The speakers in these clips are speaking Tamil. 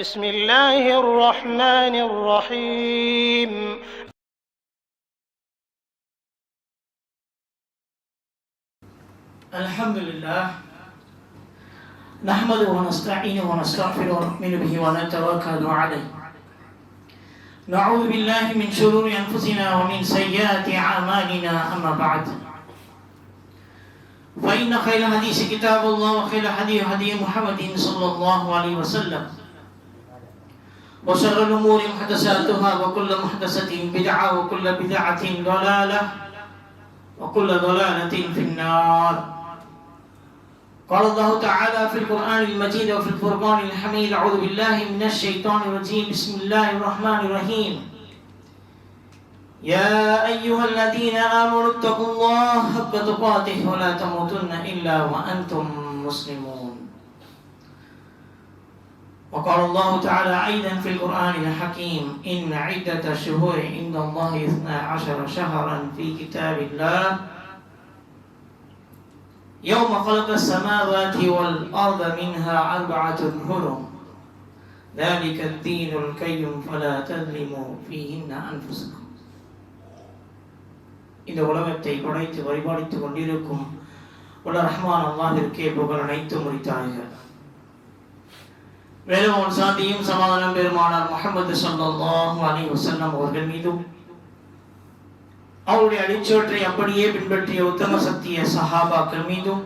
بسم الله الرحمن الرحيم. الحمد لله نحمده ونستعينه ونستغفره ونؤمن به ونتوكل عليه. نعوذ بالله من شرور أنفسنا ومن سيئات أعمالنا. أما بعد. فإن خير الحديث كتاب الله وخير الهدي هدي محمد صلى الله عليه وسلم. وشر الأمور محدثاتها وكل محدثة بدعة وكل بدعة ضلالة وكل ضلالة في النار. قال الله تعالى في القرآن المجيد وفي الفرقان الحميد أعوذ بالله من الشيطان الرجيم بسم الله الرحمن الرحيم. يا أيها الذين آمنوا اتقوا الله حق تقاته ولا تموتن إلا وأنتم مسلمون. وقال الله تعالى أيضا في القرآن الحكيم إن عدة الشهور عند الله اثنا عشر شهرا في كتاب الله يوم خلق السماوات والأرض منها أربعة هرم ذلك الدين القيم فلا تظلموا فيهن أنفسكم இந்த உலகத்தை படைத்து வழிபாடித்துக் கொண்டிருக்கும் உள்ள ரஹ்மான் அல்லாஹிற்கே புகழ் அனைத்து முடித்தார்கள் வேதமோன் சாந்தியும் சமாதானம் பெருமானார் முகமது சல்லாஹூ அலி வசல்லம் அவர்கள் மீதும். அவருடைய அடிச்சோற்றை அப்படியே பின்பற்றிய உத்தம சத்திய சஹாபாக்கள் மீதும்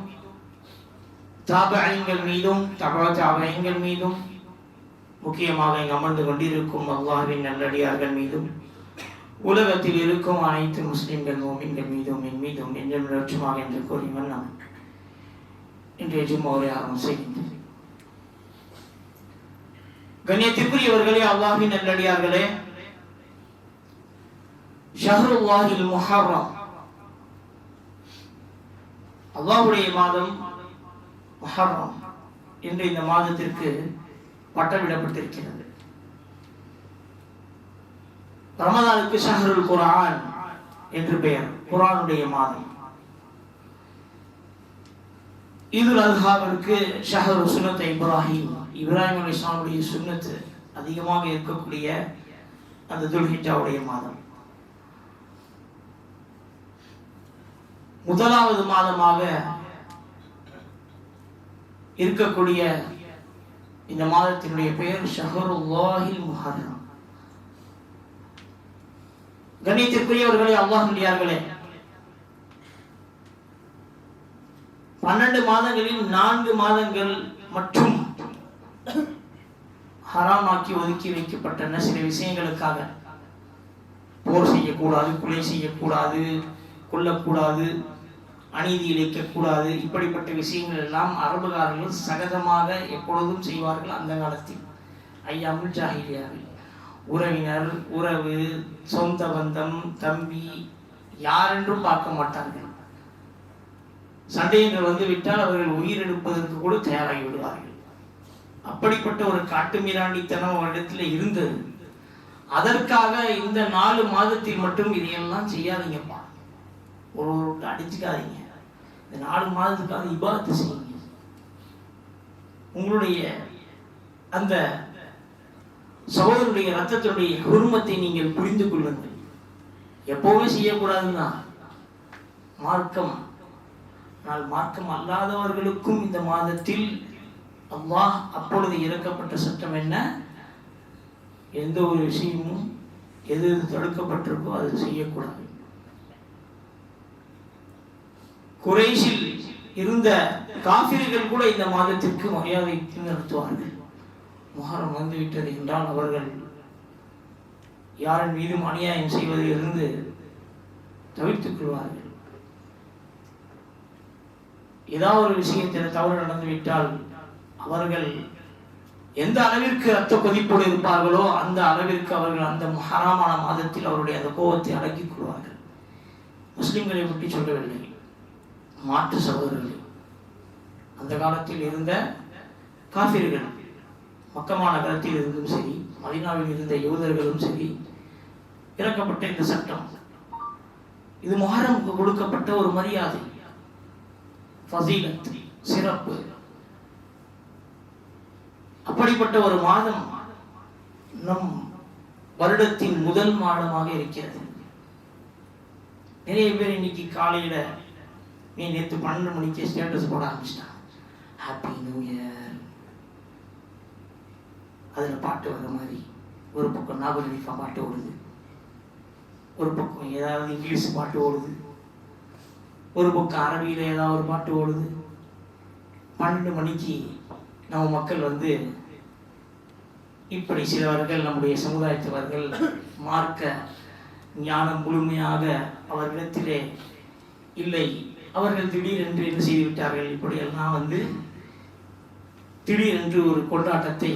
தாபகங்கள் மீதும் தபா தாபகங்கள் மீதும் முக்கியமாக இங்கு அமர்ந்து கொண்டிருக்கும் அல்லாஹின் நல்லடியார்கள் மீதும் உலகத்தில் இருக்கும் அனைத்து முஸ்லிம்கள் மோமின்கள் மீதும் என் மீதும் என்றும் லட்சமாக என்று கூறி வண்ணம் இன்றைய ஜும்மாவை ஆரம்பம் செய்கின்றேன். கண்ணியத்திற்குரியவர்களே அல்லாஹின் நல்லடியார்களே. ஷஹருல்லாஹில் முஹர்ரம். அல்லாஹ்வுடைய மாதம் முஹர்ரம் என்று இந்த மாதத்திற்கு பட்டமிடப்பட்டிருக்கிறது. ரமதானுக்கு ஷஹருல் குரான் என்று பெயர் குரானுடைய மாதம். ஈதுல் அல்ஹாவிற்கு ஷஹரு சுனத் இப்ராஹிம். இப்ராஹிம் அலி இஸ்லாமுடைய சுண்ணத்து அதிகமாக இருக்கக்கூடிய அந்த துல்ஹிஜாவுடைய மாதம். முதலாவது மாதமாக இருக்கக்கூடிய இந்த மாதத்தினுடைய பெயர் ஷஹருல்லாஹில் முஹர்ரம். கண்ணியத்திற்குரியவர்களே அல்லாஹ் பன்னெண்டு மாதங்களில் நான்கு மாதங்கள் மற்றும் ஹராமாக்கி ஒதுக்கி வைக்கப்பட்டன சில விஷயங்களுக்காக. போர் செய்யக்கூடாது கொலை செய்யக்கூடாது கொல்லக்கூடாது அநீதி இழைக்கக்கூடாது இப்படிப்பட்ட விஷயங்கள் எல்லாம் அரபுகாரர்கள் சகஜமாக எப்பொழுதும் செய்வார்கள் அந்த காலத்தில். ஐயாமுல் ஜாகிரியாவில் உறவினர் உறவு சொந்த பந்தம் தம்பி யாரென்றும் பார்க்க மாட்டார்கள். சண்டையினர் வந்து விட்டால் அவர்கள் உயிரெடுப்பதற்கு கூட தயாராகி விடுவார்கள். அப்படிப்பட்ட ஒரு காட்டு மீராண்டித்தனம் அவரிடத்துல இருந்தது. அதற்காக இந்த நாலு மாதத்தில் மட்டும் இதையெல்லாம் செய்யாதீங்கப்பா. ஒரு ஒரு அடிச்சுக்காதீங்க. இந்த நாலு மாதத்துக்காக இபாத்து செய்யுங்க. உங்களுடைய அந்த சகோதரனுடைய ரத்தத்தினுடைய குடும்பத்தை நீங்கள் புரிந்து கொள்ளுங்கள். எப்பவுமே செய்யக்கூடாதுன்னா மார்க்கம். ஆனால் மார்க்கம் அல்லாதவர்களுக்கும் இந்த மாதத்தில் அல்லாஹ் அப்பொழுது இறக்கப்பட்ட சட்டம் என்ன? எந்த ஒரு விஷயமும் எது எது தடுக்கப்பட்டிருக்கோ அது செய்யக்கூடாது. குறைஷில் இருந்த காபிர்கள் கூட இந்த மாதத்திற்கு மரியாதை நடத்துவார்கள் முகரம் வந்து விட்டது என்றால் அவர்கள் யாரின் மீதும் அநியாயம் செய்வதிலிருந்து தவிர்த்துக் கொள்வார்கள். ஏதாவது ஒரு விஷயத்தில் தவறு நடந்துவிட்டால் அவர்கள் எந்த அளவிற்கு ரத்த கொதிப்போடு இருப்பார்களோ அந்த அளவிற்கு அவர்கள் அந்த ஹராமான மாதத்தில் அவருடைய அந்த கோபத்தை அடக்கிக் கொள்வார்கள். முஸ்லிம்களை பற்றி சொல்லவில்லை. மாற்று சகோதரர்கள். அந்த காலத்தில் இருந்த காபிர்கள் மக்கமா நகரத்தில் இருந்தும் சரி மதினாவில் இருந்த யூதர்களும் சரி இறக்கப்பட்ட இந்த சட்டம். இது மொஹரமுக்கு கொடுக்கப்பட்ட ஒரு மரியாதை. ஃபசீலத் சிறப்பு. அப்படிப்பட்ட ஒரு மாதம் நம் வருடத்தின் முதல் மாதமாக இருக்கிறது. நிறைய பேர் இன்னைக்கு காலையில நீ நேற்று பன்னெண்டு மணிக்கு ஸ்டேட்டஸ் போட ஆரம்பிச்சிட்டான் ஹாப்பி நியூ இயர் அதில் பாட்டு வர மாதிரி ஒரு பக்கம் நாகரிகா பாட்டு ஓடுது. ஒரு பக்கம் ஏதாவது இங்கிலீஷ் பாட்டு ஓடுது. ஒரு பக்கம் அரபியில் ஏதாவது ஒரு பாட்டு ஓடுது. பன்னெண்டு மணிக்கு நம்ம மக்கள் வந்து இப்படி சிலவர்கள் நம்முடைய சமுதாயத்தவர்கள் மார்க்க ஞானம் முழுமையாக அவர்களிடத்திலே இல்லை. அவர்கள் திடீரென்று என்ன செய்துவிட்டார்கள்? இப்படியெல்லாம் வந்து திடீரென்று ஒரு கொண்டாட்டத்தை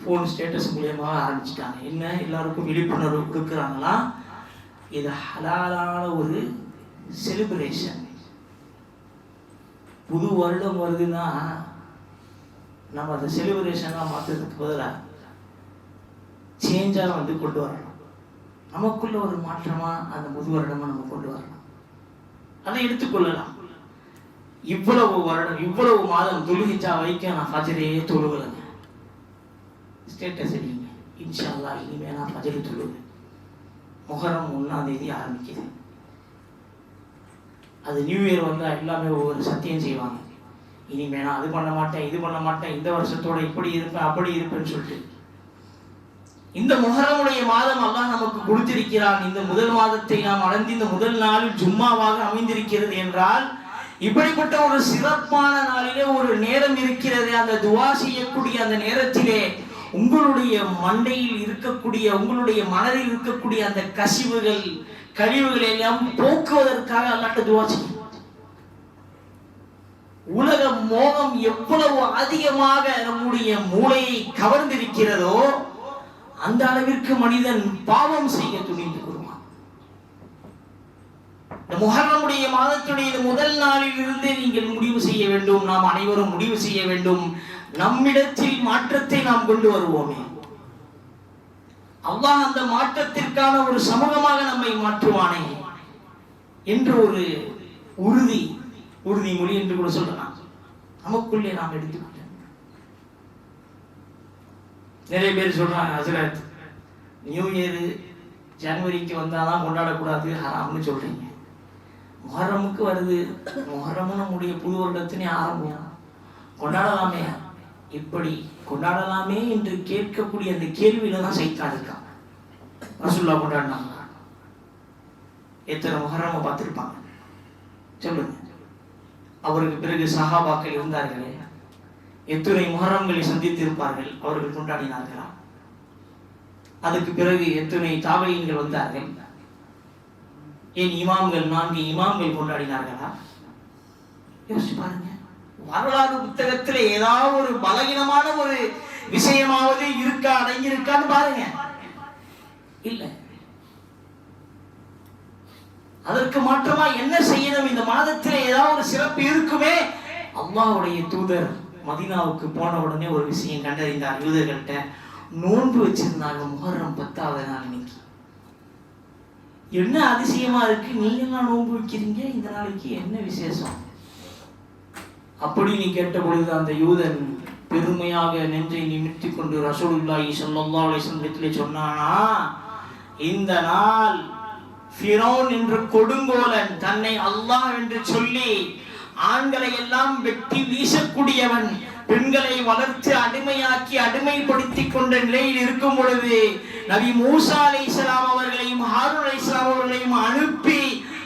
ஃபோன் ஸ்டேட்டஸ் மூலியமாக ஆரம்பிச்சிட்டாங்க. என்ன? எல்லாருக்கும் விழிப்புணர்வு கொடுக்குறாங்களா? இது ஹலாலான ஒரு செலிப்ரேஷன் புது வருடம் வருதுன்னா நம்ம அதை செலிப்ரேஷனாக மாற்றுறதுக்கு பதிலாக சேஞ்சாக வந்து கொண்டு வரணும். நமக்குள்ள ஒரு மாற்றமாக அந்த புது வருடமாக நம்ம கொண்டு வரணும். அதை எடுத்துக்கொள்ளலாம். இவ்வளவு வருடம் இவ்வளவு மாதம் துலுகிச்சா வைக்க நான் ஃபஜரையே தொழுகலைங்க. ஸ்டேட்டஸ் இல்லைங்க. இன்ஷா அல்லாஹ் இனிமே நான் ஃபஜரு தொழுவேன். முகரம் ஒன்றாம் தேதி ஆரம்பிக்குது. அது நியூ இயர் வந்தால் எல்லாமே ஒவ்வொரு சத்தியம் செய்வாங்க. இனிமே நான் அது பண்ண மாட்டேன் இது பண்ண மாட்டேன் இந்த வருஷத்தோட இப்படி இருப்பேன் அப்படி இருப்பேன்னு சொல்லிட்டு. இந்த முகரமுடைய மாதம் அல்லாஹ் நமக்கு கொடுத்திருக்கிறான். இந்த முதல் மாதத்தை நாம் அடைந்து இந்த முதல் நாளில் ஜும்மாவாக அமைந்திருக்கிறது என்றால் இப்படிப்பட்ட ஒரு சிறப்பான நாளிலே ஒரு நேரம் இருக்கிறது. அந்த துவா செய்யக்கூடிய அந்த நேரத்திலே உங்களுடைய மண்டையில் இருக்கக்கூடிய உங்களுடைய மனதில் இருக்கக்கூடிய அந்த கசிவுகள் கழிவுகளை எல்லாம் போக்குவதற்காக அல்லாட்ட துவா செய்யும். உலக மோகம் எவ்வளவு அதிகமாக நம்முடைய மூளையை கவர்ந்திருக்கிறதோ அந்த அளவிற்கு மனிதன் பாவம் செய்ய துணிந்து கொள்வான் இந்த மாதத்துடைய முதல் நாளில் இருந்தே நீங்கள் முடிவு செய்ய வேண்டும் நாம் அனைவரும் முடிவு செய்ய வேண்டும். நம்மிடத்தில் மாற்றத்தை நாம் கொண்டு வருவோமே. அல்லாஹ் அந்த மாற்றத்திற்கான ஒரு சமூகமாக நம்மை மாற்றுவானே என்று ஒரு உறுதி உறுதிமொழி என்று கூட சொல்லலாம். நமக்குள்ளே நாம் எடுத்துக்கொள்ள நிறைய பேர் சொல்றாங்க ஹசரத் நியூ இயர் ஜனவரிக்கு வந்தாதான் கொண்டாடக்கூடாது ஹராம்னு சொல்றீங்க. முகரமுக்கு வருது. முகரமும் நம்முடைய புது வருடத்தினே ஆரம்பம் கொண்டாடலாமே. இப்படி கொண்டாடலாமே என்று கேட்கக்கூடிய அந்த கேள்வியில தான் சைத்தான் இருக்காங்க ரசுல்லா கொண்டாடினாங்க எத்தனை முகரம பார்த்திருப்பாங்க? சொல்லுங்க. அவருக்கு பிறகு சஹாபாக்கள் இருந்தார்களே. எத்துணை முகரங்களை சந்தித்திருப்பார்கள் அவர்கள் கொண்டாடினார்களா? அதுக்கு பிறகு எத்துணை தாவையங்கள் வந்தார்கள்? ஏன் இமாம்கள் நான்கு இமாம்கள் கொண்டாடினார்களா? யோசிச்சு பாருங்க. வரலாறு புத்தகத்தில் ஏதாவது ஒரு பலகீனமான ஒரு விஷயமாவது இருக்கா அடங்கி இருக்கான்னு பாருங்க. இல்லை. அதற்கு மாற்றமா என்ன செய்யணும்? இந்த மாதத்தில் ஏதாவது ஒரு சிறப்பு இருக்குமே? அம்மாவுடைய தூதர் மதீனாவுக்கு போன உடனே ஒரு விஷயம் கண்டறிந்தார். யூதர்கள்ட்ட நோன்பு வச்சிருந்தாங்க. முகரம் பத்தாவது நாள் இன்னைக்கு. என்ன அதிசயமா இருக்கு? நீங்கெல்லாம் நோன்பு வைக்கிறீங்க. இந்த நாளைக்கு என்ன விசேஷம்? அப்படி நீ கேட்ட பொழுது அந்த யூதன் பெருமையாக நெஞ்சை நிமித்தி கொண்டு ரசூலுல்லாஹி ஸல்லல்லாஹு அலைஹி வஸல்லம் சொன்னானா இந்த நாள் ஃபிரோன் என்று கொடுங்கோலன் தன்னை அல்லாஹ் என்று சொல்லி ஆண்களை எல்லாம் வெட்டி வீசக்கூடியவன் பெண்களை வளர்த்து அடிமையாக்கி அடிமைப்படுத்திக் கொண்ட நிலையில் இருக்கும் பொழுது நபி மூசா அலைஹிஸ்ஸலாம் அவர்களையும் ஹாரூன் அலைஹிஸ்ஸலாம் அவர்களையும் அனுப்பி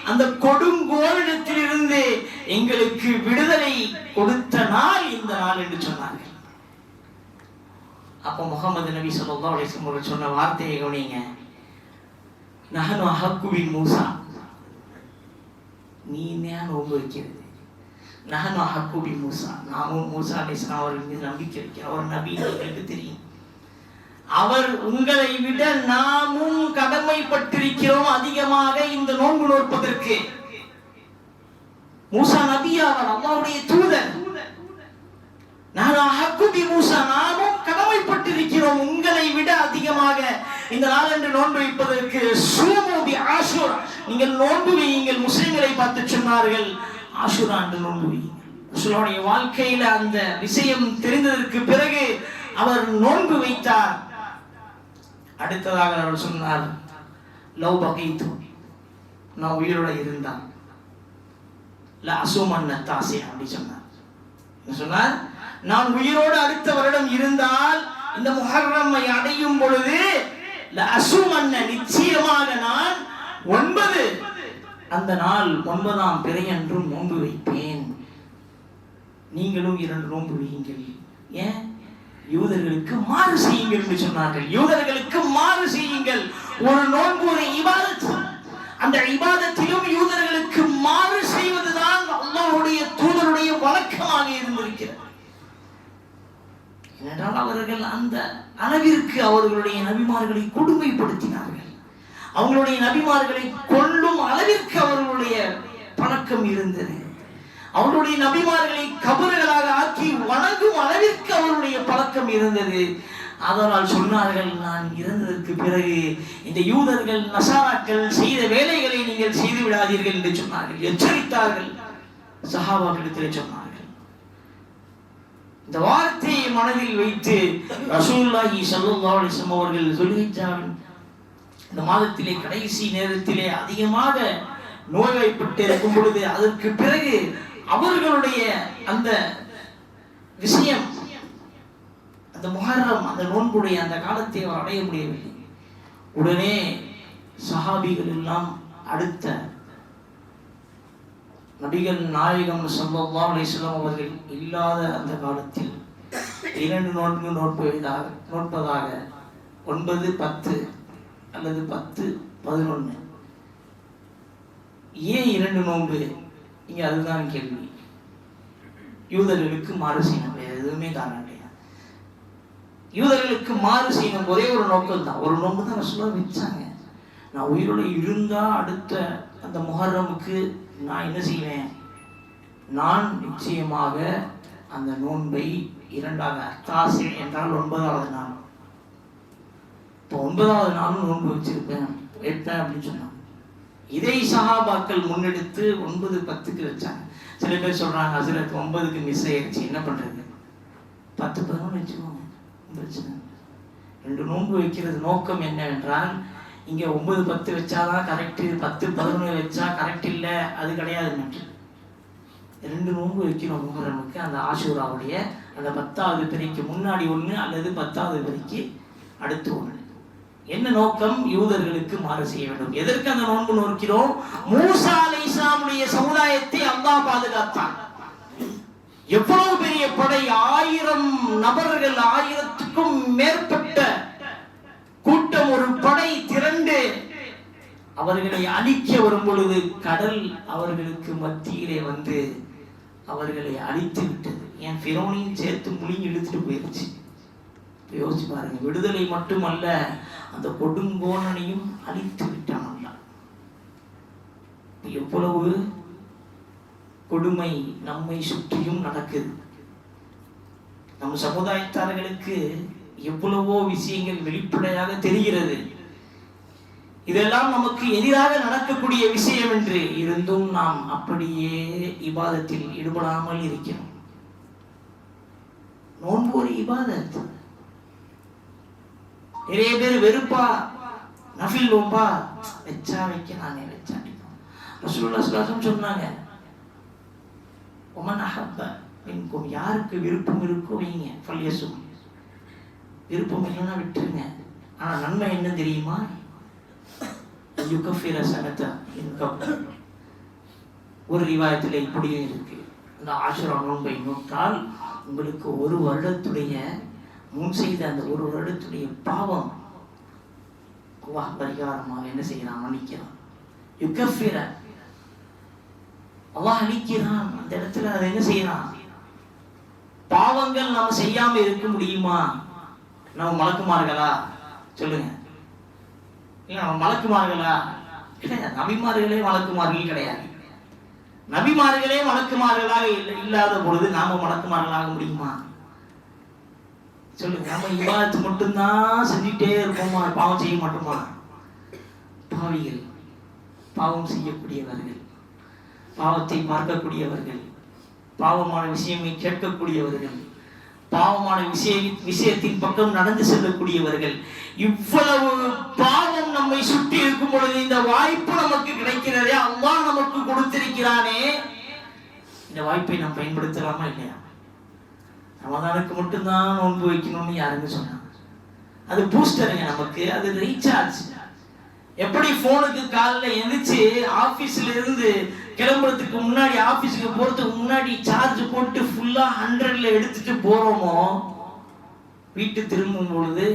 அந்த கொடுங்கோலிடத்தில் இருந்து எங்களுக்கு விடுதலை கொடுத்த நாள் இந்த நாள் என்று சொன்னார்கள் அப்ப முகமது நபி சொல்லா அலிஸ்லாம் சொன்ன வார்த்தையை கவனிங்க நஹனு அஹக்குபின் மூசா நீ ஏன் நோன்பு வைக்கிறது நஹனு அஹக்குபின் மூசா நாமும் மூசா அலைஹிஸ்ஸலாம் அவர்கள் மீது நம்பிக்கை வைக்கிறோம் அவர் நபி எங்களுக்கு தெரியும் அவர் உங்களை விட நாமும் கடமைப்பட்டிருக்கிறோம் அதிகமாக இந்த நோன்பு நோற்பதற்கு மூசா நபி அவர் அம்மாவுடைய தூதர் நான் அஹக்குபி மூசா நாமும் கடமைப்பட்டிருக்கிறோம் உங்களை விட அதிகமாக இந்த நாள் என்று நோன்பு வைப்பதற்கு சூமூபி ஆஷூர். நீங்கள் நோன்பு வையுங்கள் முஸ்லிம்களை பார்த்து சொன்னார்கள் ஆசூரா என்று நோன்பு வையுங்கள் வாழ்க்கையில அந்த விஷயம் தெரிந்ததற்கு பிறகு அவர் நோன்பு வைத்தார். அடுத்ததாக அவர் சொன்னார் லவ் பகைத்து நான் உயிரோட இருந்தான் அசோ அசுமன்ன தாசே அப்படி சொன்னார். சொன்னார்? நான் உயிரோடு அடுத்த வருடம் இருந்தால் இந்த முஹர்ரமை அடையும் பொழுது அசுமன்ன நிச்சயமாக நான் ஒன்பது. அந்த நாள் ஒன்பதாம் பிறையன்றும் நோன்பு வைப்பேன். நீங்களும் இரண்டு நோன்பு வையுங்கள். ஏன்? யூதர்களுக்கு மாறு செய்யுங்கள் என்று சொன்னார்கள். யூதர்களுக்கு மாறு செய்யுங்கள். ஒரு நோன்பு ஒரு இபாதத். அந்த இபாதத்திலும் யூதர்களுக்கு மாறு செய்வதுதான் அல்லாவுடைய தூதருடைய வழக்கமாக இருந்தது. ஏனென்றால் அவர்கள் அந்த அளவிற்கு அவர்களுடைய நபிமார்களை கொடுமைப்படுத்தினார்கள். அவங்களுடைய நபிமார்களை கொல்லும் அளவிற்கு அவர்களுடைய பழக்கம் இருந்தது. அவருடைய நபிமார்களை கபறுகளாக ஆக்கி வணங்கும் அளவிற்கு அவருடைய பழக்கம் இருந்தது. அதனால் சொன்னார்கள் நான் இறந்ததற்கு பிறகு இந்த யூதர்கள் நசாராக்கள் செய்த வேலைகளை நீங்கள் செய்து விடாதீர்கள் என்று சொன்னார்கள். எச்சரித்தார்கள். சஹாபாக்களிடத்திலே சொன்னார்கள். இந்த வார்த்தையை மனதில் வைத்து ரசூல்லாஹி ஸல்லல்லாஹு அலைஹி அவர்கள் சொல்லுகின்றார்கள். இந்த மாதத்திலே கடைசி நேரத்திலே அதிகமாக நோய்வாய்ப்பட்டு இருக்கும் பொழுது அதற்கு பிறகு அவர்களுடைய அந்த விஷயம் அந்த முகரம் அந்த நோன்புடைய அந்த காலத்தை அவர் அடைய முடியவில்லை. உடனே சஹாபிகள் எல்லாம் அடுத்த நடிகர் நாயகம் ஸல்லல்லாஹு அலிஸ்லாம் அவர்கள் இல்லாத அந்த காலத்தில் இரண்டு நோன்பு நோட்பதாக நோட்பதாக ஒன்பது பத்து அல்லது பத்து பதினொன்று ஏன் இரண்டு நோன்பு? இங்கே அதுதான் கேள்வி. யூதர்களுக்கு மாறு செய்யணும். எதுவுமே காரணம் கிடையாது யூதர்களுக்கு மாறு செய்யணும். ஒரே ஒரு நோக்கம் தான். ஒரு நோன்பு தான் சொல்ல வச்சாங்க நான் உயிரோட இருந்தா அடுத்த அந்த முகரமுக்கு நான் என்ன செய்வேன்? நான் நிச்சயமாக அந்த நோன்பை இரண்டாவது அத்தாசை என்றால் ஒன்பதாவது நாள். இப்போ ஒன்பதாவது நாளும் நோன்பு வச்சிருப்பேன். வைப்பேன் அப்படின்னு சொன்னான் இதை சகாபாக்கள் முன்னெடுத்து ஒன்பது பத்துக்கு வச்சாங்க. சில பேர் சொல்றாங்க ஹசரத் ஒன்பதுக்கு மிஸ் ஆயிடுச்சு என்ன பண்றது? பத்து பதினொன்று வச்சுக்கோங்க. பிரச்சனை ரெண்டு நோன்பு வைக்கிறது நோக்கம் என்னவென்றால் இங்க ஒன்பது பத்து வச்சாதான் கரெக்ட் பத்து பதினொன்று வச்சா கரெக்ட் இல்லை அது கிடையாது நன்று. ரெண்டு நோன்பு வைக்கணும் முகரமுக்கு அந்த ஆசூராவுடைய அந்த பத்தாவது பிறைக்கு முன்னாடி ஒண்ணு அல்லது பத்தாவது பிறைக்கு அடுத்து ஒண்ணு. என்ன நோக்கம்? யூதர்களுக்கு மாறு செய்ய வேண்டும். எதற்கு அந்த நோன்பு நோக்கிறோம்? மூசா அலை இஸ்லாமுடைய சமுதாயத்தை அல்லாஹ் பாதுகாத்தான். எவ்வளவு பெரிய படை? ஆயிரம் நபர்கள் ஆயிரத்துக்கும் மேற்பட்ட ஒரு படை திரண்டு அவர்களை அழிக்க வரும் பொழுது கடல் அவர்களுக்கு மத்தியிலே வந்து அவர்களை அழித்து விட்டது. என் பிரோனையும் சேர்த்து முழுங்கி இழுத்துட்டு போயிருச்சு. யோசிச்சு பாருங்க விடுதலை மட்டுமல்ல அந்த கொடுங்கோணனையும் அழித்து விட்டான் எவ்வளவு கொடுமை நம்மை சுற்றியும் நடக்குது. நம் சமுதாயத்தார்களுக்கு எவ்வளவோ விஷயங்கள் வெளிப்படையாக தெரிகிறது. இதெல்லாம் நமக்கு எதிராக நடக்கக்கூடிய விஷயம் என்று இருந்தும் நாம் அப்படியே இபாதத்தில் ஈடுபடாமல் இருக்கிறோம். நோன்பு ஒரு இபாதத். நிறைய பேர் வெறுப்பா நஃபில் நோம்பா வச்சா வைக்க நானே வச்சா ரசூலுல்லாஹி சொன்னாங்க ஒமன் அஹப்ப யாருக்கு விருப்பம் இருக்கோ வைங்க ஃபல்யசும். விருப்பம் இல்லைன்னா விட்டுருங்க. ஆனா நன்மை என்ன தெரியுமா? யுகஃபிர சனத்த இன்கம் ஒரு ரிவாயத்தில் இப்படியும் இருக்கு. அந்த ஆசிரம் நோன்பை நோட்டால் உங்களுக்கு ஒரு வருடத்துடைய முன் செய்த அந்த ஒரு வருடத்துடைய பாவம் வா பரிகாரமாக என்ன செய்யலாம் மன்னிக்கிறான். யுகஃபிர அல்லாஹ் அழிக்கிறான். அந்த இடத்துல அதை என்ன செய்யறான்? பாவங்கள் நாம் செய்யாம இருக்க முடியுமா? நம்ம மலக்குமார்களா சொல்லுங்க. இல்ல நம்ம மலக்குமார்களா கிடையாது. நபிமார்களே மலக்குமார்கள் கிடையாது. நபிமார்களே மலக்குமார்களாக இல்ல- இல்லாத பொழுது நாம மலக்குமார்களாக முடியுமா? சொல்லுங்க. நம்ம இவாத்து மட்டும்தான் செஞ்சுட்டே இருப்போமா? பாவம் செய்ய மாட்டோமா? பாவிகள். பாவம் செய்யக்கூடியவர்கள். பாவத்தை பார்க்கக்கூடியவர்கள். பாவமான விஷயங்களை கேட்கக்கூடியவர்கள். பாவமான விஷய விஷயத்தின் பக்கம் நடந்து செல்லக்கூடியவர்கள். இவ்வளவு பாவம் நம்மை சுற்றி இருக்கும் பொழுது இந்த வாய்ப்பு நமக்கு கிடைக்கிறதே அம்மா நமக்கு கொடுத்திருக்கிறானே. இந்த வாய்ப்பை நாம் பயன்படுத்தலாமா இல்லையா? ரமதானுக்கு மட்டும்தான் நோன்பு வைக்கணும்னு யாருங்க சொன்னாங்க? அது பூஸ்டருங்க நமக்கு அது ரீசார்ஜ் எப்படி போனுக்கு காலைல எந்திரிச்சு ஆபீஸ்ல இருந்து கிளம்புறதுக்கு முன்னாடி ஆபீஸுக்கு போறதுக்கு முன்னாடி சார்ஜ் போட்டு ஃபுல்லா ஹண்ட்ரட்ல எடுத்துட்டு போறோமோ? வீட்டு திரும்பும் பொழுது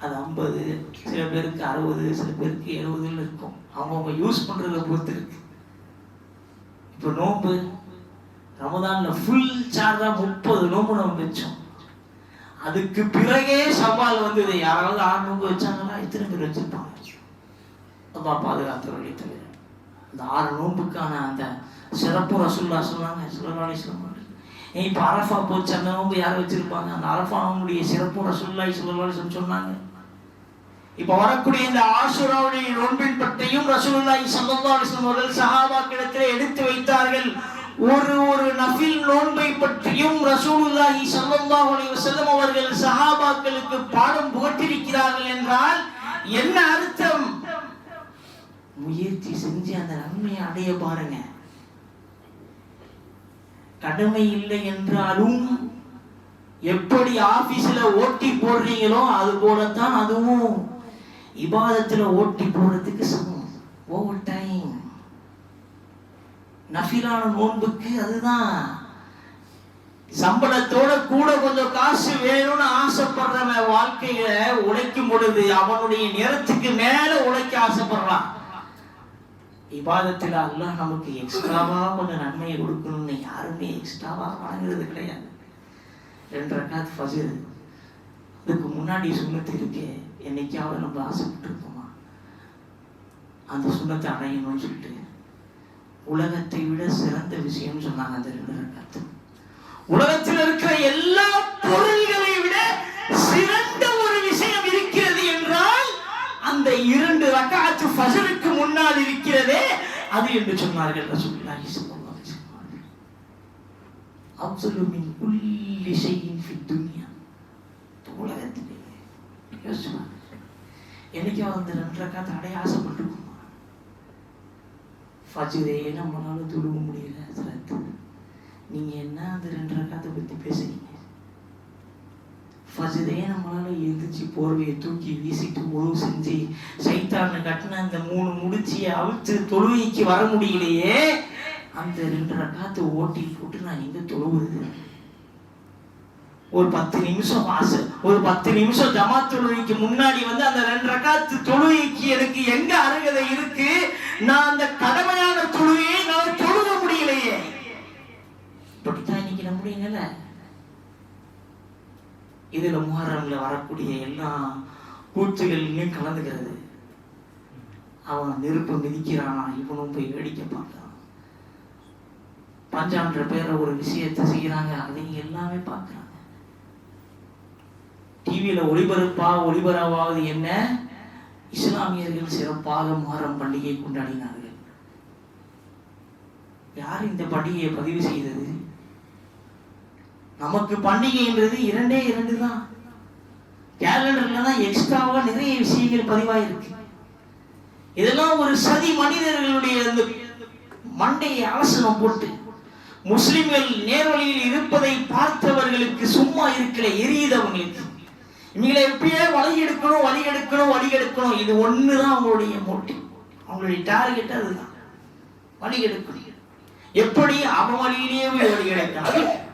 அது ஐம்பது சில பேருக்கு அறுபது சில பேருக்கு எழுபதுன்னு இருக்கும். அவங்கவுங்க யூஸ் பண்றத பொறுத்து இருக்கு. இப்போ நோம்பு ரமதான்ல ஃபுல் சார்ஜா முப்பது நோன்பு நம்ம வச்சோம். அதுக்கு பிறகே சவால் வந்தது. யாராவது ஆறு நோம்பு வச்சாங்கன்னா எத்தனை பேர் வச்சிருப்பாங்க? அப்பா வழி தவிர அந்த ஆறு நோன்புக்கான அந்த சிறப்பு ரசுல்லா சொன்னாங்க சுல்லா சொன்னாங்க இப்போ அரஃபா போச்சு அந்த நோன்பு யார் வச்சிருப்பாங்க? அந்த அரஃபா அவங்களுடைய சிறப்பு ரசுல்லாய் சுல்லா சொன்னாங்க. இப்போ வரக்கூடிய இந்த ஆசுராவுடைய நோன்பின் பற்றியும் ரசூலுல்லாஹி ஸல்லல்லாஹு அலைஹி வஸல்லம் அவர்கள் சஹாபாக்களிடத்தில் எடுத்து வைத்தார்கள். ஒரு ஒரு நஃபில் நோன்பை பற்றியும் ரசூலுல்லாஹி ஸல்லல்லாஹு அலைஹி வஸல்லம் அவர்கள் சஹாபாக்களுக்கு பாடம் புகட்டிருக்கிறார்கள் என்றால் என்ன அர்த்தம்? முயற்சி செஞ்சு அந்த நன்மையை அடைய பாருங்க. கடமை இல்லை என்றாலும் எப்படி ஆபீஸ்ல ஓட்டி போடுறீங்களோ அது போலத்தான் அதுவும். இபாதத்துல ஓட்டி போடுறதுக்கு சமம். ஓவர் டைம் நஃபிலான நோன்புக்கு அதுதான். சம்பளத்தோட கூட கொஞ்சம் காசு வேணும்னு ஆசைப்படுறவன் வாழ்க்கையில உழைக்கும் பொழுது அவனுடைய நேரத்துக்கு மேல உழைக்க ஆசைப்படுறான். இபாதத்தில் அல்லாஹ் நமக்கு எக்ஸ்ட்ராவா கொஞ்சம் நன்மையை கொடுக்கணும்னு யாருமே எக்ஸ்ட்ராவா வழங்குறது கிடையாது. ரெண்டு ரக்காத் ஃபசில் அதுக்கு முன்னாடி சுண்ணத்து இருக்கே என்னைக்காவது நம்ம ஆசைப்பட்டிருக்கோமா அந்த சுண்ணத்தை அடையணும்னு சொல்லிட்டு உலகத்தை விட சிறந்த விஷயம்னு சொன்னாங்க அந்த ரெண்டு ரக்காத்து உலகத்தில் இருக்கிற எல்லா பொருள் ரக்காத்து ஃபஜருக்கு முன்னால் இருக்கிறதே அது என்று சொன்னார்கள் ரசூலுல்லாஹி ஸல்லல்லாஹு அலைஹி வஸல்லம். அப்சலு மின் குல்லி ஷைஇன் ஃபி துன்யா. உலகத்திலே யோசிச்சு பாருங்க. வந்து அந்த ரெண்டு ரக்காத்து அடைய ஆசைப்பட்டிருக்குமா ஃபஜரே நம்மளால துழுவ முடியல சரத்து நீங்க என்ன அந்த ரெண்டு ரக்காத்தை பத்தி பேசுறீங்க ஃபஜ்ரே நம்மளால எழுந்திரிச்சு போர்வையை தூக்கி வீசிட்டு முழு செஞ்சு சைத்தான கட்டின அந்த மூணு முடிச்சியை அவிழ்த்து தொழுகைக்கு வர முடியலையே. அந்த ரெண்டு ரக்காத்து ஓட்டி போட்டு நான் எங்க தொழுவுறது? ஒரு பத்து நிமிஷம் வாசல் ஒரு பத்து நிமிஷம் ஜமா தொழுகைக்கு முன்னாடி வந்து அந்த ரெண்டு ரக்காத்து தொழுகைக்கு எனக்கு எங்க அருகதை இருக்கு? நான் அந்த கடமையான தொழுகையை நான் தொழுக முடியலையே. இப்படித்தான் இன்னைக்கு நம்முடைய நிலை. இதுல முஹர்ரம்ல வரக்கூடிய எல்லா கூற்றுகளிலும் கலந்துக்கிறது. அவன் நெருப்பு மிதிக்கிறானா? இவனும் போய் வேடிக்கை பார்க்கறான். பஞ்சான்ற பேரை ஒரு விஷயத்தை செய்யறாங்க அதையும் எல்லாமே பார்க்கறாங்க. டிவியில ஒளிபரப்பா ஒளிபரப்பாவது என்ன? இஸ்லாமியர்கள் சிறப்பாக முகரம் பண்டிகை கொண்டாடினார்கள். யார் இந்த பண்டிகையை பதிவு செய்தது? நமக்கு பண்டிகைன்றது இரண்டே இரண்டு தான். கேலண்டர்ல தான் எக்ஸ்ட்ராவா நிறைய விஷயங்கள் பதிவாயிருக்கு. இதெல்லாம் ஒரு சதி மனிதர்களுடைய அந்த மண்டையை அலசனம் போட்டு முஸ்லிம்கள் நேர்வழியில் இருப்பதை பார்த்தவர்களுக்கு சும்மா இருக்கிற எரியுதவங்களுக்கு இவங்களை எப்படியே வழி எடுக்கணும் வழி எடுக்கணும் வழி எடுக்கணும். இது ஒண்ணுதான் அவங்களுடைய மோட்டிவ் அவங்களுடைய டார்கெட் அதுதான். வழி எடுக்கணும். எப்படி அவ வழியிலேயே வழி எடுக்கலாம்?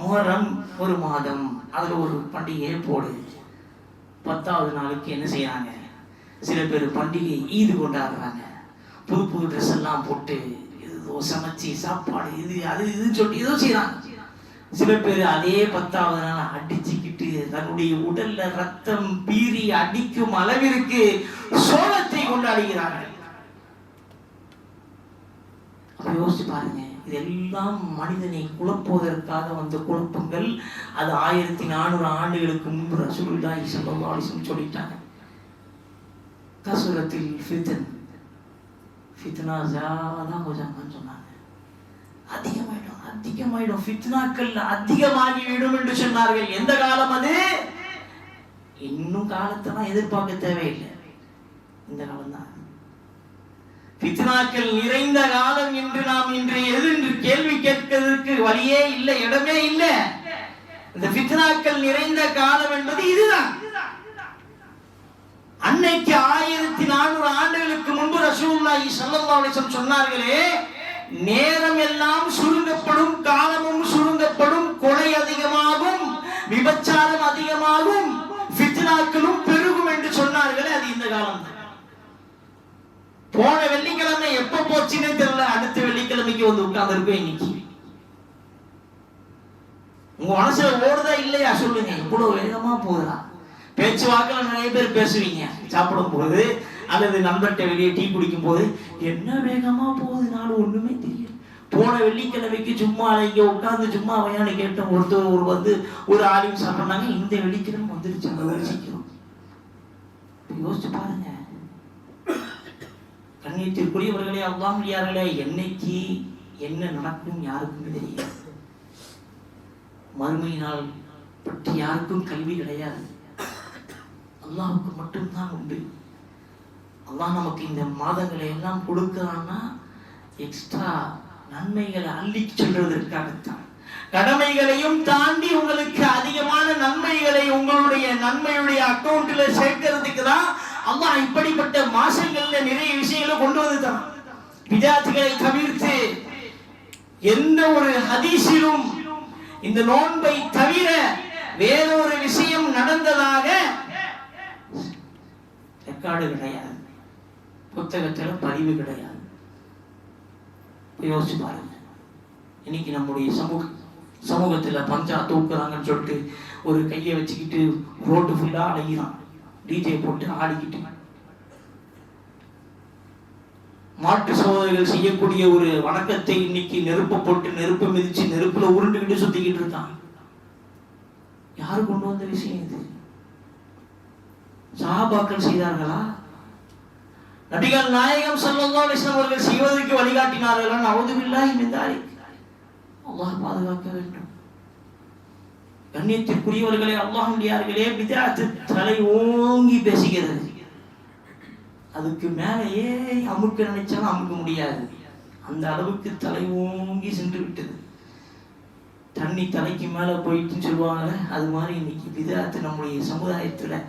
முகரம் ஒரு மாதம். அதில் ஒரு பண்டிகையை போடு. பத்தாவது நாளுக்கு என்ன செய்யறாங்க சில பேர் பண்டிகை ஈது கொண்டாடுறாங்க. புது புது ட்ரெஸ் எல்லாம் போட்டு ஏதோ சமைச்சு சாப்பாடு இது அது இதுன்னு சொல்லிட்டு ஏதோ செய்யறாங்க சில பேர் அதே பத்தாவது நாள் அடிச்சுக்கிட்டு தன்னுடைய உடல்ல ரத்தம் பீறி அடிக்கும் அளவிற்கு சோளத்தை கொண்டாடுகிறார்கள். யோசிச்சு பாருங்க. இதெல்லாம் மனிதனை குழப்புவதற்காக வந்த குழப்பங்கள் அது ஆயிரத்தி நானூறு ஆண்டுகளுக்கு முன்பு ரசூலுல்லாஹி ஸல்லல்லாஹு அலைஹி சொல்லிட்டாங்க. கசுரத்தில் ஃபித்ன் ஃபித்னா ஜாதா சொன்னாங்க. அதிகமாயிடும் அதிகமாயிடும். ஃபித்னாக்கள் அதிகமாகிவிடும் என்று சொன்னார்கள். எந்த காலம் அது? இன்னும் காலத்தெல்லாம் எதிர்பார்க்க தேவையில்லை. இந்த காலம் தான் ஃபித்னாக்கள் நிறைந்த காலம் என்று நாம் இன்று எது என்று கேள்வி கேட்கிறதுக்கு வழியே இல்லை இடமே இல்லை. இந்த ஃபித்னாக்கள் நிறைந்த காலம் என்பது இதுதான். அன்னைக்கு ஆயிரத்தி நானூறு ஆண்டுகளுக்கு முன்பு ரசூலுல்லாஹி ஸல்லல்லாஹு அலைஹி சொன்னார்களே நேரம் எல்லாம் சுருங்கப்படும் காலமும் சுருங்கப்படும் கொலை அதிகமாகும் விபச்சாரம் அதிகமாகும் ஃபித்னாக்களும் பெருகும் என்று சொன்னார்களே அது இந்த காலம் போன போச்சுன்னே தெரியல அடுத்த வெள்ளிக்கிழமைக்கு வந்து உட்கார்ந்துருக்கோம் இன்னைக்கு. உங்க மனசுல ஓடுதா இல்லையா சொல்லுங்க. இவ்வளவு வேகமா போகுதா? பேச்சுவாக்கில் நிறைய பேர் பேசுவீங்க. சாப்பிடும் போது அல்லது நண்பர்கிட்ட வெளியே டீ குடிக்கும் போது என்ன வேகமா போகுது? நாள் ஒண்ணுமே தெரியல. போன வெள்ளிக்கிழமைக்கு சும்மா இங்க உட்கார்ந்து சும்மா வையான்னு கேட்டோம். ஒருத்தர் ஒரு வந்து ஒரு ஆலிம் சாப்பிட்றாங்க. இந்த வெள்ளிக்கிழமை வந்துருச்சு. சீக்கிரம் யோசிச்சு பாருங்க. கண்ணியத்திற்குரியவர்களே அல்லாமலியார்களே என்னைக்கு என்ன நடக்கும் யாருக்குமே தெரியாது. மறுமையினால் பற்றி யாருக்கும் கல்வி கிடையாது. அல்லாவுக்கு மட்டும்தான் உண்டு. அல்லாஹ் நமக்கு இந்த மாதங்களை எல்லாம் கொடுக்கிறான்னா எக்ஸ்ட்ரா நன்மைகளை அள்ளி சொல்றதற்காகத்தான் கடமைகளையும் தாண்டி உங்களுக்கு அதிகமான நன்மைகளை உங்களுடைய நன்மையுடைய அக்கௌண்ட்ல சேர்க்கறதுக்கு தான் அல்லாஹ் இப்படிப்பட்ட மாசங்கள்ல நிறைய விஷயங்களை கொண்டு வந்துட்டான் தரான். தவிர்த்து எந்த ஒரு ஹதீஸிலும் இந்த நோன்பை தவிர வேறொரு விஷயம் நடந்ததாக ரெக்கார்டு கிடையாது. புத்தகத்தில் பதிவு கிடையாது. யோசிச்சு பாருங்க. இன்னைக்கு நம்முடைய சமூக சமூகத்தில் பஞ்சா தூக்குறாங்கன்னு சொல்லிட்டு ஒரு கையை வச்சுக்கிட்டு ரோட்டு ஃபுல்லாக அடைகிறான் டிஜே போட்டு ஆடிக்கிட்டு. மாட்டு சோதனைகள் செய்யக்கூடிய ஒரு வணக்கத்தை இன்னைக்கு நெருப்பு போட்டு நெருப்பு மிதிச்சு நெருப்புல உருண்டுகிட்டு சுத்திக்கிட்டு இருக்கான். யாரு கொண்டு வந்த விஷயம் இது? சஹாபாக்கள் செய்தார்களா? நபிகள் நாயகம் ஸல்லல்லாஹு அவர்கள் செய்வதற்கு வழிகாட்டினார்களா அவதுவில்லா மின் அல்லாஹ் பாதுகாக்க வேண்டும். கண்ணியத்திற்குரியவர்களே அல்லாஹுடையார்களே விதாத்து தலை ஓங்கி பேசுகிறது. அதுக்கு மேலேயே அமுக்க நினைச்சாலும் அமுக்க முடியாது. அந்த அளவுக்கு தலை ஓங்கி சென்று விட்டது. தண்ணி தலைக்கு மேல போயிட்டுன்னு சொல்லுவாங்கல்ல அது மாதிரி இன்னைக்கு விதாத்து நம்முடைய சமுதாயத்துல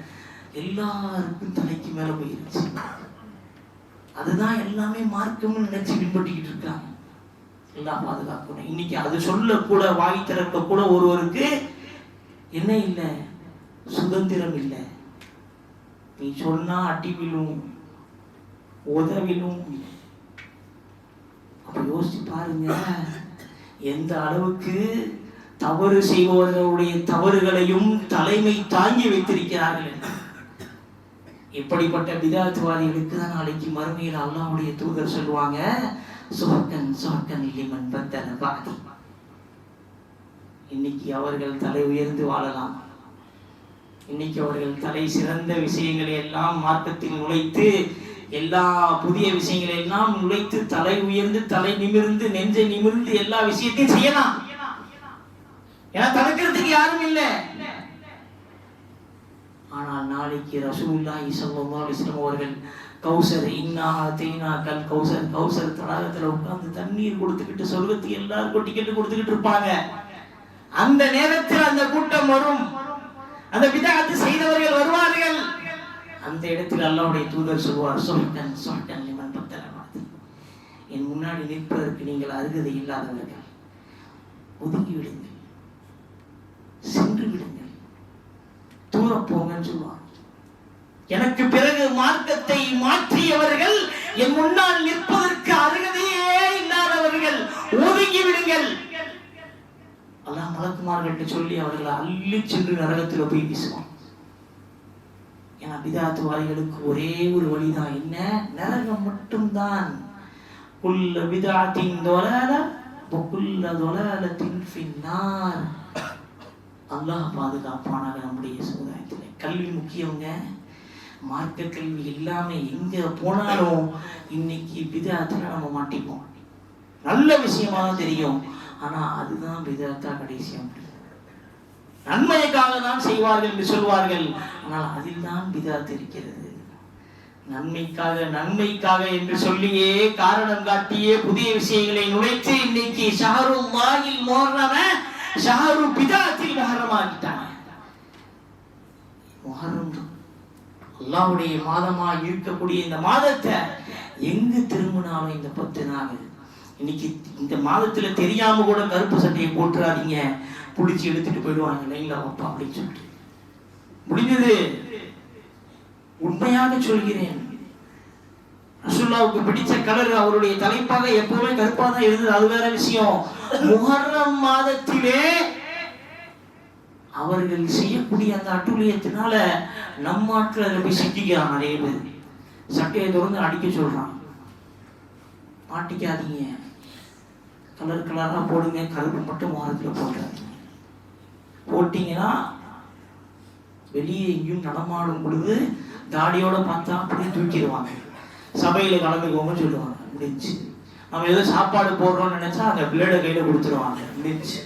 எல்லாருக்கும் தலைக்கு மேல போயிருச்சு. அதுதான் எல்லாமே மார்க்கம்னு நினைச்சு பின்பற்றிக்கிட்டு இருக்காங்க. எல்லாம் பாதுகாக்கணும். இன்னைக்கு அது சொல்ல கூட வாய் திறக்க கூட ஒருவருக்கு என்ன இல்லை? சுதந்திரம் இல்லை. நீ சொன்னா அடி விழும் உதவிலும். அப்ப யோசிச்சு பாருங்க. எந்த அளவுக்கு தவறு செய்பவர்களுடைய தவறுகளையும் தலைமை தாங்கி வைத்திருக்கிறார்கள் இப்படிப்பட்ட விதாத்துவாதிகளுக்கு தான் நாளைக்கு மறுமையில் அல்லாவுடைய தூதர் சொல்லுவாங்க சுஹக்கன் சுஹக்கன் லிமன் பத்தன பாதி. இன்னைக்கு அவர்கள் தலை உயர்ந்து வாழலாம். இன்னைக்கு அவர்கள் தலை சிறந்த விஷயங்களை எல்லாம் மார்க்கத்தில் நுழைத்து எல்லா புதிய விஷயங்களை எல்லாம் நுழைத்து தலை உயர்ந்து தலை நிமிர்ந்து நெஞ்சை நிமிர்ந்து எல்லா விஷயத்தையும் செய்யலாம். ஏன்னா தடுக்கிறதுக்கு யாரும் இல்லை. ஆனால் நாளைக்கு ரசூலுல்லாஹி ஸல்லல்லாஹு அலைஹி அவர்கள் கௌசர் இன்னா தேனா கல் கௌசர். கௌசர் தடாகத்தில் உட்கார்ந்து தண்ணீர் கொடுத்துக்கிட்டு சொர்க்கத்துக்கு எல்லாருக்கும் டிக்கெட்டு கொடுத்துக்கிட்டு இருப்பாங்க. அந்த நேரத்தில் அந்த கூட்டம் வரும். அந்த விதாத்து செய்தவர்கள் வருவார்கள். அந்த இடத்தில் அல்லாவுடைய தூதர் சொல்வார் சொல்லிட்டன் சொல்லிட்டன் லிமன் பத்தலமாதி என் முன்னாடி நிற்பதற்கு நீங்கள் அருகதை இல்லாதவர்கள் ஒதுங்கி விடுங்கள். சென்று விடுங்கள். தூர போங்கன்னு சொல்லுவாங்க. எனக்கு பிறகு மார்க்கத்தை மாற்றியவர்கள் என் முன்னால் நிற்பதற்கு அருகதையே இல்லாதவர்கள் ஒதுங்கி விடுங்கள். அல்லாஹ் மலக்குமார்கள்ட்ட சொல்லி அவர்களை அள்ளி சென்று நரகத்துல போய் வீசுவான். ஏன்னா பிதாத்துவாதிகளுக்கு ஒரே ஒரு வழிதான். என்ன? நரகம் மட்டும்தான். குல்ல விதாத்தின் தொலால குல்ல தொலாலத்தின் ஃபின்னார். அல்லாஹ் பாதுகாப்பானாக நம்முடைய சமுதாயத்தில். கல்வி முக்கியங்க மார்க்க கல்வி எல்லாமே எங்க போனாலும் இன்னைக்கு பிதாத்துல நம்ம மாட்டிப்போம். நல்ல விஷயமா தான் தெரியும். ஆனால் அதுதான் விதத்தா கடைசியா முடியும் நன்மைக்காக தான் செய்வார்கள் என்று சொல்வார்கள். ஆனால் அதில் தான் விதாத் இருக்கிறது. நன்மைக்காக நன்மைக்காக என்று சொல்லியே காரணம் காட்டியே புதிய விஷயங்களை நுழைத்து இன்னைக்கு ஷஹரு வாயில் மோர்றவன் ஷஹரு பிதாத்தில் மொஹரமாக்கிட்டாங்க மொஹரம் அல்லாவுடைய மாதமாக இருக்கக்கூடிய இந்த மாதத்தை எங்கு திரும்பினாலும் இந்த பத்து நாள் இன்னைக்கு இந்த மாதத்துல தெரியாம கூட கருப்பு சட்டையை போட்டுறாதீங்க. புடிச்சு எடுத்துட்டு போயிடுவாங்க இல்லைங்களா அப்பா அப்படின்னு சொல்லிட்டு. முடிஞ்சது. உண்மையாக சொல்கிறேன். ரசுல்லாவுக்கு பிடிச்ச கலர் அவருடைய தலைப்பாக எப்பவுமே கருப்பா தான் இருந்தது. அது வேற விஷயம். முகர்ணம் மாதத்திலே அவர்கள் செய்யக்கூடிய அந்த அட்டுழியத்தினால நம்ம ஆட்கள் அதில் போய் சிக்கிக்கிறான் நிறைய பேர். சட்டையை திறந்து அடிக்க சொல்றான் மாட்டிக்காதீங்க. கலர் கலராக போடுங்க. கருப்பு மட்டும் முகரத்தில் போட்டாங்க போட்டிங்கன்னா வெளியே எங்கேயும் நடமாடும் பொழுது தாடியோட பார்த்தா அப்படியே தூக்கிடுவாங்க. சபையில் கலந்துக்கோங்க சொல்லுவாங்க. முடிஞ்சு. நம்ம ஏதோ சாப்பாடு போடுறோம்னு நினைச்சா அந்த பிளேடை கையில் கொடுத்துருவாங்க. முடிஞ்சு.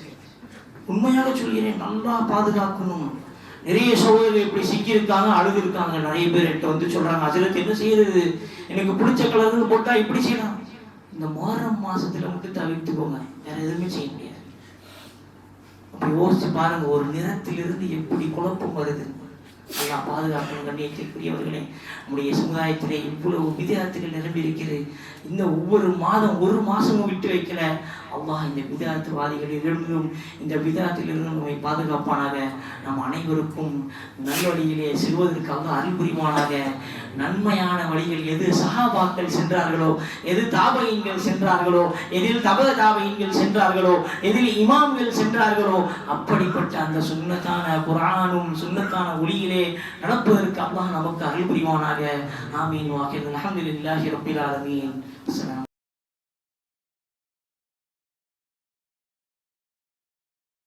உண்மையாக சொல்கிறேன் நல்லா பாதுகாக்கணும். நிறைய சோழர்கள் இப்படி சிக்கியிருக்காங்க அழுது இருக்காங்க. நிறைய பேர் என்கிட்ட வந்து சொல்றாங்க அஜரத் என்ன செய்யறது? எனக்கு பிடிச்ச கலர்கள் போட்டா இப்படி செய்யலாம். இந்த மோரம் மாசத்துல மட்டும் தவிர்த்துக்கோங்க வேற எதுவுமே செய்ய முடியாது. அப்ப யோசிச்சு பாருங்க ஒரு நிறத்திலிருந்து எப்படி குழப்பம் வருது. நல்லா பாதுகாக்கணும் கண்ணியத்திற்குரியவர்களே நம்முடைய சமுதாயத்திலே இவ்வளவு விதத்துகள் நிரம்பி இருக்கிறது இந்த ஒவ்வொரு மாதம் ஒரு மாசமும் விட்டு வைக்கல. அல்லாஹ் இந்த விதாத்துவாதிகளிலிருந்தும் இந்த விதாத்திலிருந்தும் நம்மை பாதுகாப்பானாக. நம் அனைவருக்கும் நல்வழியிலே செல்வதற்கு அறிவுரிவானாக அருள் புரிவானாக நன்மையான வழிகள் எது சகாபாக்கள் சென்றார்களோ எது தாபகங்கள் சென்றார்களோ எதில் தப தாபகங்கள் சென்றார்களோ எதில் இமாம்கள் சென்றார்களோ அப்படிப்பட்ட அந்த சுண்ணத்தான குரானும் சுன்னத்தான ஒளியிலே நடப்பதற்கு அல்லாஹ் நமக்கு அருள் புரிவானாக ஆமீன். வாக்கில் அலமதுல்லாஹி ரப்பில் ஆலமீன்.